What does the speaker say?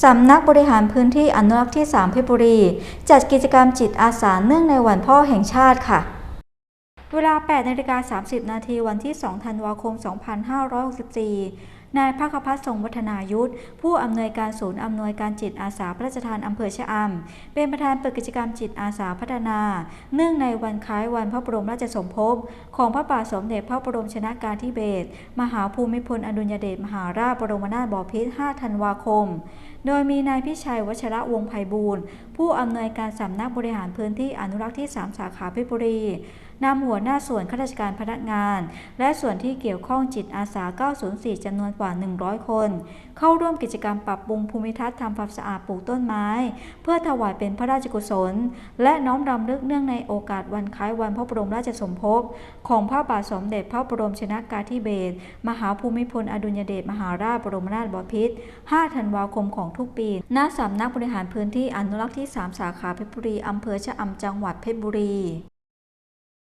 สำนักบริหารพื้นที่อนุรักษ์ที่ 3 เพชรบุรี จัดกิจกรรมจิตอาสาเนื่องในวันพ่อแห่งชาติค่ะ เวลา8นาฬิกา30 นาทีวันที่ 2 ธันวาคม 2564 นายภคพัฒน์ทรงวัฒนายุทธ ผู้อำนวยการศูนย์อำนวยการจิตอาสาพระราชทานอำเภอชะอำเป็นประธานเปิดกิจกรรมจิตอาสาพัฒนา เนื่องในวันคล้ายวันพระบรมราชสมภพของพระบาทสมเด็จพระบรมชนากาธิเบศรมหาภูมิพลอดุลยเดชมหาราชบรมนาถบพิตร 5 ธันวาคม โดยมีนายพิชัยวัชระวงไพบูลย์ผู้อำนวยการสำนักบริหารพื้นที่อนุรักษ์ที่ 3 สาขาเพชรบุรีนำหัวหน้าส่วนข้าราชการพนักงาน และส่วนที่เกี่ยวข้องจิตอาสา 904จำนวนว่า 100 คน เข้าร่วมกิจกรรมปรับปรุงภูมิทัศน์ทำความสะอาดปลูกต้นไม้ เพื่อถวายเป็นพระราชกุศล และน้อมรำลึกเนื่องในโอกาสวันคล้ายวันพระบรมราชสมภพของพระบาทสมเด็จพระบรมชนากาธิเบศรมหาภูมิพลอดุลยเดชมหาราชบรมนาถบพิตร5ธันวาคมของทุกปี ณ สำนักบริหารพื้นที่อนุรักษ์ที่ 3 สาขาเพชรบุรีอำเภอชะอำจังหวัดเพชรบุรี